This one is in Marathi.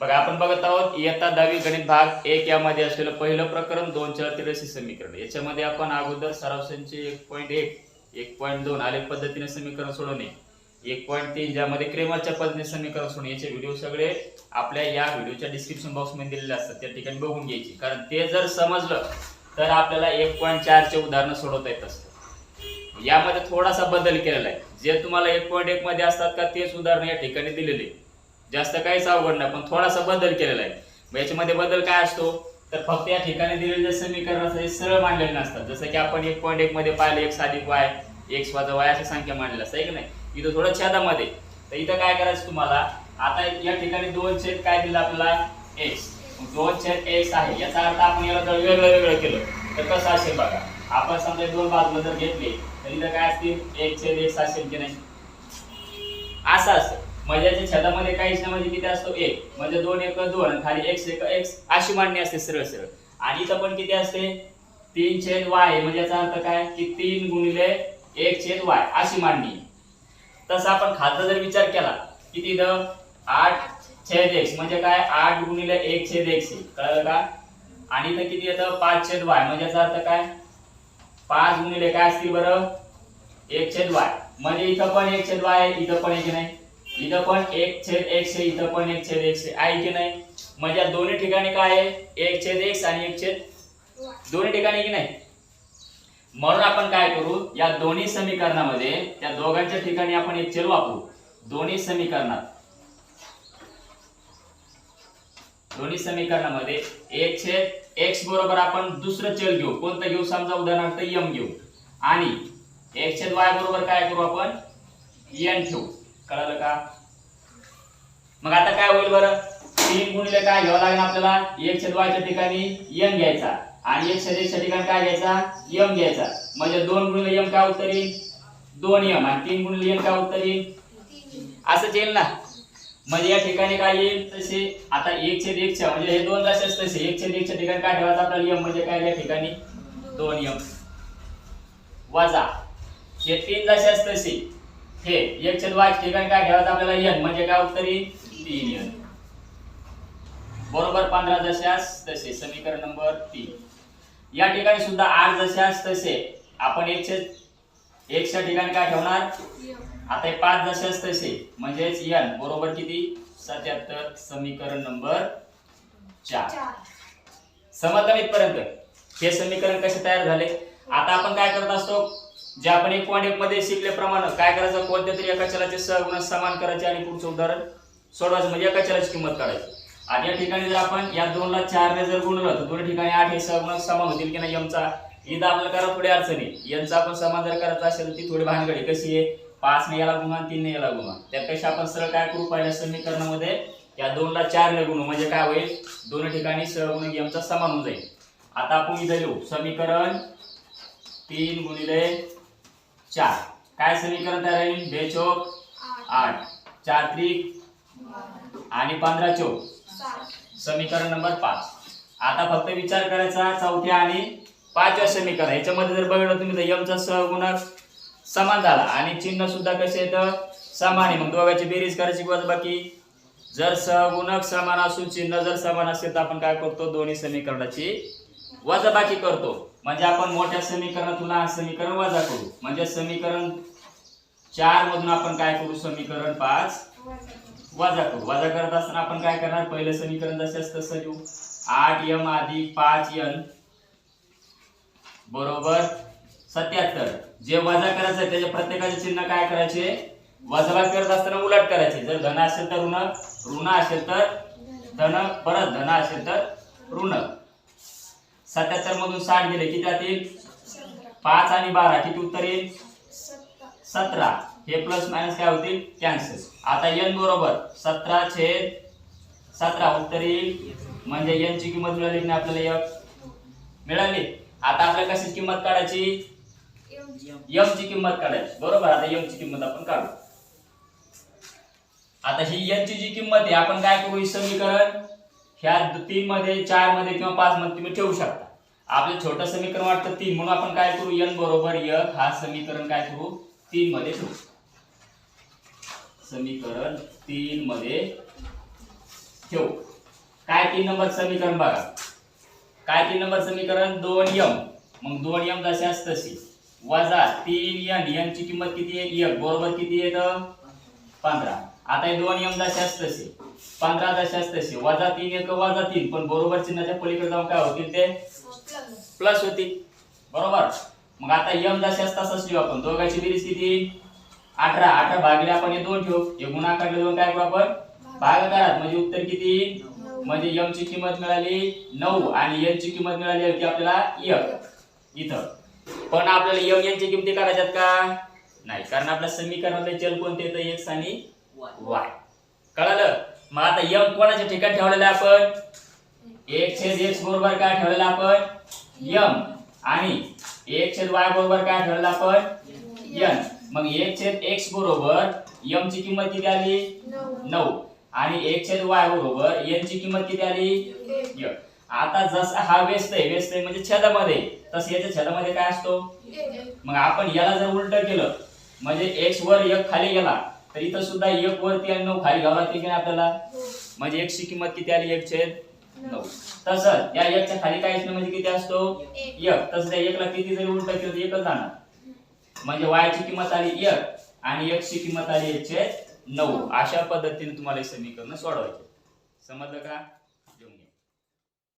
बघा आपण बघत आहोत इयत्ता दहावी गणित भाग एक यामध्ये असलेलं पहिलं प्रकरण दोन चार तिराशे समीकरण. याच्यामध्ये आपण अगोदर सरासरीचे एक पॉईंट एक एक पॉईंट दोन आलेख पद्धतीने समीकरण सोडवणे. एक पॉईंट तीन ज्यामध्ये क्रेमरच्या पद्धतीने समीकरण सोडणे याचे व्हिडिओ सगळे आपल्या या व्हिडिओच्या डिस्क्रिप्शन बॉक्समध्ये दिलेले असतात. त्या ठिकाणी बघून घ्यायची. कारण ते जर समजलं तर आपल्याला एक पॉईंट चारचे उदाहरणं सोडवता येत असतं यामध्ये थोडासा बदल केलेला आहे. जे तुम्हाला एक पॉईंट एक मध्ये असतात का तेच उदाहरणं या ठिकाणी दिलेले. आहे. जास्त काहीच अवघड नाही पण थोडासा बदल केलेला आहे. याच्यामध्ये बदल काय असतो? तर फक्त या ठिकाणी दिलेले जे समीकरण असतात हे सरळ मांडलेले नसतात जसं की आपण एक पॉईंट एक मध्ये पाहिलं एक साधिक वाय एक वाजा वाय अशी संख्या मांडलेली असते की नाही? इथं थोडं छेदामध्ये. तर इथं काय करायचं तुम्हाला? आता या ठिकाणी दोन छेद काय दिलं आपल्याला? एक्स दोन छेद एक्स आहे. याचा अर्थ आपण याला जर वेगळं वेगळं केलं तर कसं असेल बघा? आपण समजा दोन बाजूला जर घेतले तर इथं काय असतील? एक छेद एक्स असेल की नाही? असं असेल. म्हणजे याच्या छेदामध्ये काहीच नाही म्हणजे किती असतो? एक. म्हणजे दोन एक दोन आणि खाली एक्स एक एक्स अशी मांडणी असते सरळ सरळ. आणि इथं पण किती असते? तीन छेद वाय म्हणजे याचा अर्थ काय? की तीन गुणिले एक छेद वाय अशी मांडणी. तसा आपण खालचा जर विचार केला किती इथं? आठ छेद एक्स म्हणजे काय? आठ गुणिले एक छेद एक्स कळलं का? आणि इथं किती येतं? पाच छेद वाय म्हणजे याचा अर्थ काय? पाच गुणिले काय असतील बरं? एक छेद वाय म्हणजे इथं पण एक छेद वाय इथं पण एक नाही. इथं पण एक छेद एक्स आहे इथं पण एक छेद एक्स आहे. आहे की नाही? म्हणजे दोन्ही ठिकाणी काय आहे? एक छेद एक्स आणि एक छेद दोन्ही ठिकाणी की नाही? म्हणून आपण काय करू? या दोन्ही समीकरणामध्ये त्या दोघांच्या ठिकाणी आपण एक छेद वापरू. दोन्ही समीकरणात. दोन्ही समीकरणामध्ये एक छेद एक्स बरोबर आपण दुसरं चल घेऊ. कोणतं घेऊ? समजा उदाहरणार्थ यम घेऊ. आणि एक छेद वाय बरोबर काय करू आपण? यन ठेवू. कळलं का? मग आता काय होईल बरं? तीन गुणिले काय घ्यावं लागेल आपल्याला? एक छेद वायच्या ठिकाणी यम घ्यायचा. आणि एक छेद ठिकाणी काय घ्यायचा? यम घ्यायचा. म्हणजे दोन गुणिले यम काय उत्तर येईल? दोन यम आणि तीन गुणिले यम काय उत्तर येईल? असंच येईल ना? म्हणजे या ठिकाणी काय येईल? तसे आता एक छेद एकच्या म्हणजे हे दोन तसेच तसे एक छेद एकच्या ठिकाणी काय ठेवायचं आपल्याला? यम म्हणजे काय या ठिकाणी? दोन यम वजा. हे तीन जशाच तसे. हे एक छेद वाय ठिकाणी काय ठेवायचं आपल्याला? एन म्हणजे काय होत तरी? तीन एन बरोबर पंधरा जशास तसे समीकरण नंबर तीन. या ठिकाणी सुद्धा आठ जशास तसे. आपण एक छेद एकच्या ठिकाणी काय ठेवणार? आता हे पाच जशास तसे. म्हणजेच एन बरोबर किती? सत्याहत्तर समीकरण नंबर चार. समजलं इथपर्यंत. हे समीकरण कसे तयार झाले? आता आपण काय करत असतो? जे आपण एक पॉईंट एक मध्ये शिकल्याप्रमाणे काय करायचं? कोणत्या तरी एका चलाचे सहगुण समान करायचे आणि पुढचं उदाहरण सोडवायचं. म्हणजे एका चलाची किंमत काढायची. आणि या ठिकाणी जर आपण या दोनला चारने जर गुणलं तर दोन्ही ठिकाणी आठ हे सहगुण समान होतील की नाही यमचा इथं आपल्याला करा थोडी अडचणी. यांचा आपण समान जर करायचा असेल तर ती थोडी भानगडी कशी आहे? पाच ने याला गुणा तीन ने याला गुणा. त्यापेक्षा आपण सरळ काय करू? पहिल्या समीकरणामध्ये या दोनला चार ने गुणू. म्हणजे काय होईल? दोन्ही ठिकाणी सहगुण यमचा समान होऊन जाईल. आता आपण इथं लिहू. समीकरण तीन गुणिले चार. काय समीकरण तयार होईल? बेचोक आठ. चार त्रिक. आणि पंधरा चोक. समीकरण नंबर पाच. आता फक्त विचार करायचा चौथ्या आणि पाचव्या समीकरण. याच्यामध्ये जर बघितलं तुम्ही तर यमचा सहगुणक समान झाला. आणि चिन्ह सुद्धा कसे येतं समान आहे. मग दोघांची बेरीज करायची किंवा बाकी? जर सहगुणक समान असून चिन्ह जर समान असेल तर आपण काय करतो? दोन्ही समीकरणाची वजाबाकी करतो. म्हणजे आपण मोठ्या समीकरणातून लहान समीकरण वजा करू. म्हणजे समीकरण चार मधून आपण काय करू? समीकरण पाच वजा करू. वजा करत असताना आपण काय करणार? पहिलं समीकरण जसे तसं लिहू. आठ यम आधी पाच यन बरोबर सत्याहत्तर. जे वजा करायचं त्याच्या प्रत्येकाचे चिन्ह काय करायचे? वजाबाकी करत असताना उलट करायचे. जर धन असेल तर ऋण ऋण असेल तर धन परत धन असेल तर ऋण. सत्याहत्तर मधून साठ गेले. किती जातील पाच आणि बारा. किती उत्तर येईल? सतरा. हे प्लस मायनस काय होतील? कॅन्सल आता एन बरोबर सतरा छेद सतरा उत्तर येईल. म्हणजे एन ची किंमत मिळाली नाही आपल्याला एफ मिळाली. आता आपल्याला कशी किंमत काढायची? एफ ची किंमत काढायची. बरोबर? आता एम ची किंमत आपण काढू. आता ही एन ची जी किंमत आहे आपण काय करू? समीकरण ह्या तीन मध्ये चारमध्ये किंवा पाच मध्ये तुम्ही ठेवू शकता. आपलं छोटं समीकरण वाटतं तीन म्हणून आपण काय करू? एन बरोबर एक हा समीकरण काय करू? तीन मध्ये ठेवू समीकरण तीन मध्ये ठेवू. काय तीन नंबर समीकरण बघा. काय तीन नंबर समीकरण? दोन यम मग दोन यम जशास तशी वजा तीन यन यन ची किंमत किती आहे? एक. बरोबर किती येतं पंधरा. आता हे दोन यम दशास तसे. पंधरा दशास तसे वजा तीन एक वजा तीन. पण बरोबर चिन्हाच्या पलीकडे जाऊन काय होतील ते? प्लस होतील. बरोबर? मग आता यम दशास तसाच ठेवू आपण. दोघांची बेरीज किती? अठरा. अठरा भागले आपण हे दोन ठेवू. हे गुणाकारले दोन काय करू आपण? भागाकारात म्हणजे उत्तर किती? म्हणजे यम ची किंमत मिळाली नऊ आणि एन ची किंमत मिळाली होती आपल्याला एक. इथं. पण आपल्याला यम यांची किमती काढायच्यात का? नाही. कारण आपल्या समीकरणातले चल कोणते? येतं एक्स आणि वाय आता ठिकाण ठेवलेलं आपण? एक छेद एक्स बरोबर काय ठेवलेलं आपण? यम. आणि एक छेद वाय बरोबर काय ठेवलेलं आपण? यन. मग एक छेद एक्स बरोबर यम ची किंमत किती आली? नऊ. आणि एक छेद वाय बरोबर एन ची किंमत किती आली? आता जसा हा व्यस्त आहे व्यस्त आहे म्हणजे छेदामध्ये. तसं याच्या छेदामध्ये काय असतो? मग आपण याला जर उलट केलं म्हणजे एक्स वर एक खाली गेला तर इथं सुद्धा एक वरती आणि नऊ खाली घ्यावं लागते की नाही आपल्याला? म्हणजे एक ची किंमत किती आली? एक छेद नऊ. तसं या एकच्या खाली काय असणं म्हणजे किती असतो? एक. तसं त्या एकला किती जरी उलट केलं तर एकच जाणार. म्हणजे y ची किंमत आली एक आणि x ची किंमत आली एक छेद नऊ. अशा पद्धतीने तुम्हाला हे समीकरण सोडवायचे. समजलं का?